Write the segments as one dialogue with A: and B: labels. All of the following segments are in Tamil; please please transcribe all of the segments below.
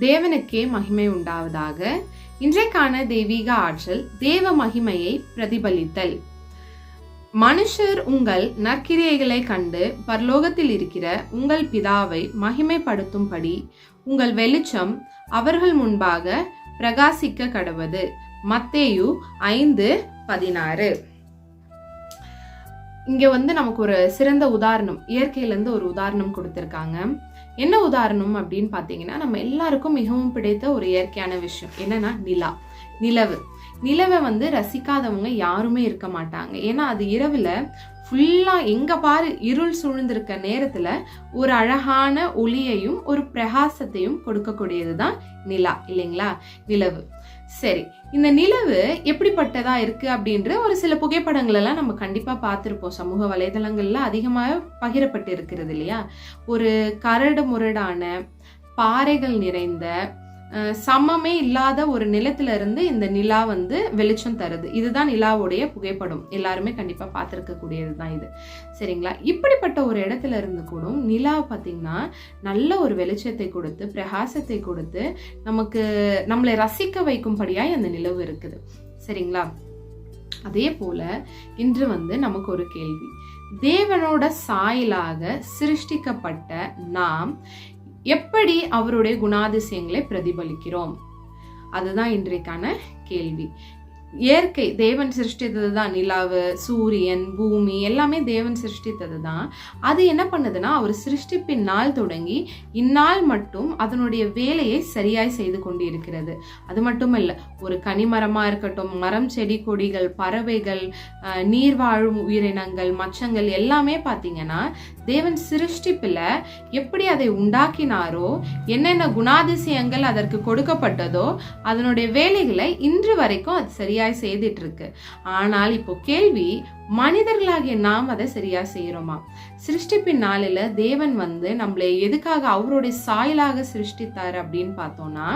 A: தேவனுக்கே மகிமை உண்டாவதாக. இன்றைக்கான தெய்வீக ஆற்றல் தேவ மகிமையை பிரதிபலித்தல். மனுஷர் உங்கள் நற்கிரியைகளை கண்டு பரலோகத்தில் இருக்கிற உங்கள் பிதாவை மகிமைப்படுத்தும்படி உங்கள் வெளிச்சம் அவர்கள் முன்பாக பிரகாசிக்க கடவது. மத்தேயு ஐந்து பதினாறு. இங்கே வந்து நமக்கு ஒரு சிறந்த உதாரணம் இயற்கையிலேருந்து ஒரு உதாரணம் கொடுத்துருக்காங்க. என்ன உதாரணம் அப்படின்னு பார்த்தீங்கன்னா நம்ம எல்லாருக்கும் மிகவும் பிடித்த ஒரு இயற்கையான விஷயம் என்னன்னா நிலா நிலவு. நிலவை வந்து ரசிக்காதவங்க யாருமே இருக்க மாட்டாங்க. ஏன்னா அது இரவில் ஃபுல்லாக எங்கே பாரு இருள் சூழ்ந்திருக்க நேரத்தில் ஒரு அழகான ஒளியையும் ஒரு பிரகாசத்தையும் கொடுக்கக்கூடியது தான் நிலா இல்லைங்களா? நிலவு. சரி இந்த நிலவு எப்படிப்பட்டதா இருக்கு அப்படின்ற ஒரு சில புகைப்படங்கள் எல்லாம் நம்ம கண்டிப்பா பார்த்துருப்போம். சமூக வலைதளங்கள்ல அதிகமாக பகிரப்பட்டு இருக்கிறது இல்லையா? ஒரு கரடு முரடான பாறைகள் நிறைந்த சமமே இல்லாத ஒரு நிலத்துல இருந்து இந்த நிலா வந்து வெளிச்சம் தருது. இதுதான் நிலாவுடைய புகைப்படம். எல்லாருமே கண்டிப்பா பார்த்துருக்க கூடியது தான் இது. சரிங்களா? இப்படிப்பட்ட ஒரு இடத்துல இருந்து கூட நிலா பார்த்தீங்கன்னா நல்ல ஒரு வெளிச்சத்தை கொடுத்து பிரகாசத்தை கொடுத்து நமக்கு நம்மளை ரசிக்க வைக்கும்படியாய் அந்த நிலவு இருக்குது. சரிங்களா? அதே போல இன்று வந்து நமக்கு ஒரு கேள்வி. தேவனோட சாயலாக சிருஷ்டிக்கப்பட்ட நாம் எப்படி அவருடைய குணாதிசயங்களை பிரதிபலிக்கிறோம்? அதுதான் இன்றைக்கான கேள்வி. இயற்கை தேவன் சிருஷ்டித்தது தான் நிலாவு சூரியன் பூமி எல்லாமே தேவன் சிருஷ்டித்தது தான் அது என்ன பண்ணுதுன்னா அவர் சிருஷ்டிப்பின் நாள் தொடங்கி இந்நாள் மட்டும் அதனுடைய வேலையை சரியாய் செய்து கொண்டு இருக்கிறது அது மட்டும் இல்லை ஒரு கனிமரமா இருக்கட்டும் மரம் செடி கொடிகள் பறவைகள் நீர் வாழும் உயிரினங்கள் மச்சங்கள் எல்லாமே பார்த்தீங்கன்னா தேவன் சிருஷ்டிப்பில் எப்படி அதை உண்டாக்கினாரோ என்னென்ன குணாதிசயங்கள் அதற்கு கொடுக்கப்பட்டதோ அதனுடைய வேலைகளை இன்று வரைக்கும் அது சரியாய் செய்துட்டு இருக்கு ஆனால் இப்போ கேள்வி மனிதர்களாகிய நாம் அதை சரியா செய்யறோமா சிருஷ்டிப்பின் நாளில தேவன் வந்து நம்மளை எதுக்காக அவருடைய சாயலாக சிருஷ்டித்தார் அப்படின்னு பார்த்தோம்னா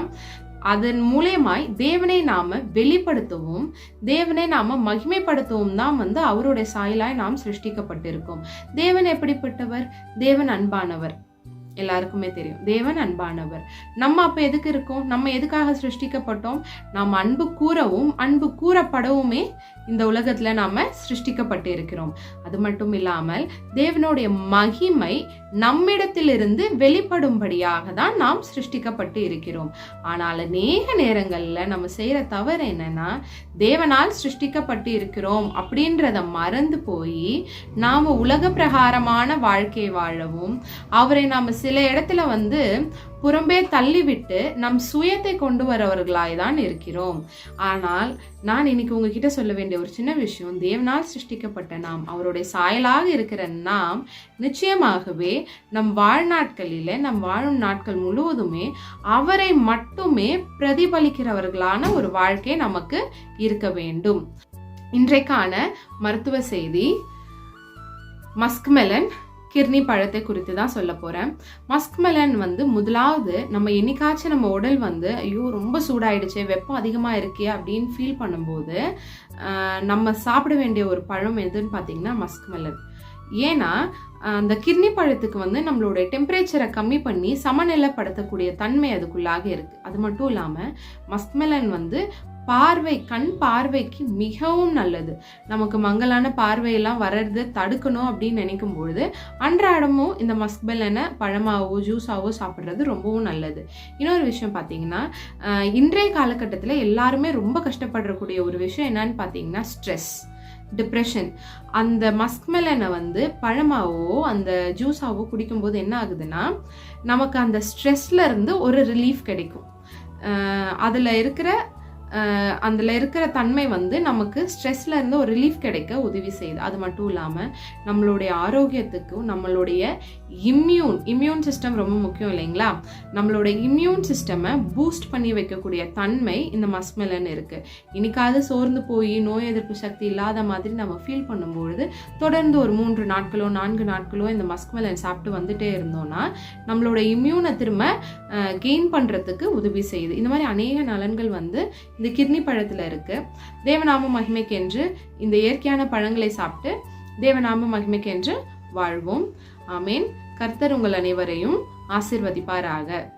A: அதன் மூலயமாய் தேவனை நாம வெளிப்படுத்தவும் தேவனை நாம மகிமைப்படுத்தவும் தான் வந்து அவருடைய சாயலாய் நாம் சிருஷ்டிக்கப்பட்டிருக்கோம். தேவன் எப்படிப்பட்டவர்? தேவன் அன்பானவர். எல்லாருக்குமே தெரியும். தேவன் அன்பானவர். நம்ம அப்ப எதுக்கு இருக்கோம்? நம்ம எதுக்காக சிருஷ்டிக்கப்பட்டோம்? நாம் அன்பு கூறவும் அன்பு கூறப்படவுமே இந்த உலகத்துல நாம சிருஷ்டிக்கப்பட்டு இருக்கிறோம். அது மட்டும் இல்லாமல் தேவனுடைய மகிமை நம்மிடத்திலிருந்து வெளிப்படும்படியாக தான் நாம் சிருஷ்டிக்கப்பட்டு இருக்கிறோம். ஆனால் அநேக நேரங்கள்ல நம்ம செய்யற தவறு என்னன்னா தேவனால் சிருஷ்டிக்கப்பட்டு இருக்கிறோம் அப்படின்றத மறந்து போய் நாம உலக பிரகாரமான வாழ்க்கை வாழவும் அவரை நாம சில இடத்துல வந்து புறம்பே தள்ளிவிட்டு நம் சுயத்தை கொண்டு வரவர்களாய் தான் இருக்கிறோம். ஆனால் நான் இன்னைக்கு உங்ககிட்ட சொல்ல வேண்டிய ஒரு சின்ன விஷயம் தேவனால் சிருஷ்டிக்கப்பட்ட நாம் அவருடைய சாயலாக இருக்கிற நாம் நிச்சயமாகவே நம் வாழ்நாட்களில் நம் வாழும் நாட்கள் முழுவதுமே அவரை மட்டுமே பிரதிபலிக்கிறவர்களான ஒரு வாழ்க்கை நமக்கு இருக்க வேண்டும். இன்றைக்கான மருத்துவ செய்தி மஸ்க்மெலன் கிர்னி பழத்தை குறித்து தான் சொல்ல போகிறேன் மஸ்க்மெலன் வந்து முதலாவது நம்ம என்னைக்காச்சும் நம்ம உடல் வந்து ஐயோ ரொம்ப சூடாயிடுச்சு வெப்பம் அதிகமாக இருக்கே அப்படின்னு ஃபீல் பண்ணும்போது நம்ம சாப்பிட வேண்டிய ஒரு பழம் எதுன்னு பார்த்தீங்கன்னா மஸ்க்மெலன் ஏன்னா அந்த கிர்னி பழத்துக்கு வந்து நம்மளுடைய டெம்பரேச்சரை கம்மி பண்ணி சமநிலைப்படுத்தக்கூடிய தன்மை அதுக்குள்ளாக இருக்குது அது மட்டும் இல்லாமல் மஸ்க்மெலன் வந்து பார்வை கண் பார்வைக்கு மிகவும் நல்லது. நமக்கு மங்கலான பார்வையெல்லாம் வர்றது தடுக்கணும் அப்படின்னு நினைக்கும் பொழுது அன்றாடமும் இந்த மஸ்க்மெலனை பழமாவோ ஜூஸாவோ சாப்பிட்றது ரொம்பவும் நல்லது. இன்னொரு விஷயம் பார்த்தீங்கன்னா இன்றைய காலகட்டத்தில் எல்லாருமே ரொம்ப கஷ்டப்படக்கூடிய ஒரு விஷயம் என்னன்னு பார்த்தீங்கன்னா ஸ்ட்ரெஸ் டிப்ரெஷன். அந்த மஸ்க்மெலனை வந்து பழமாவோ அந்த ஜூஸாவோ குடிக்கும்போது என்ன ஆகுதுன்னா நமக்கு அந்த ஸ்ட்ரெஸ்ல இருந்து ஒரு ரிலீஃப் கிடைக்கும். அதில் இருக்கிற அதில் இருக்கிற தன்மை வந்து நமக்கு ஸ்ட்ரெஸ்ல இருந்து ஒரு ரிலீஃப் கிடைக்க உதவி செய்யுது. அது மட்டும் இல்லாமல் நம்மளுடைய ஆரோக்கியத்துக்கும் நம்மளுடைய இம்யூன் இம்யூன் சிஸ்டம் ரொம்ப முக்கியம் இல்லைங்களா? நம்மளுடைய இம்யூன் சிஸ்டமை பூஸ்ட் பண்ணி வைக்கக்கூடிய தன்மை இந்த மஸ்மெலன் இருக்குது இன்னைக்காவது சோர்ந்து போய் நோய் எதிர்ப்பு சக்தி இல்லாத மாதிரி நம்ம ஃபீல் பண்ணும்பொழுது தொடர்ந்து ஒரு மூன்று நாட்களோ நான்கு நாட்களோ இந்த மஸ்க்மெலன் சாப்பிட்டு வந்துட்டே இருந்தோம்னா நம்மளோட இம்யூனை திரும்ப கெயின் பண்ணுறதுக்கு உதவி செய்யுது. இந்த மாதிரி அநேக நலன்கள் வந்து இந்த கிட்னி பழத்துல இருக்கு. தேவநாம மகிமைக்கென்று இந்த இயற்கையான பழங்களை சாப்பிட்டு தேவநாம மகிமைக்கென்று வாழ்வோம். ஆமீன். கர்த்தர் உங்கள் அனைவரையும் ஆசிர்வதிப்பாராக.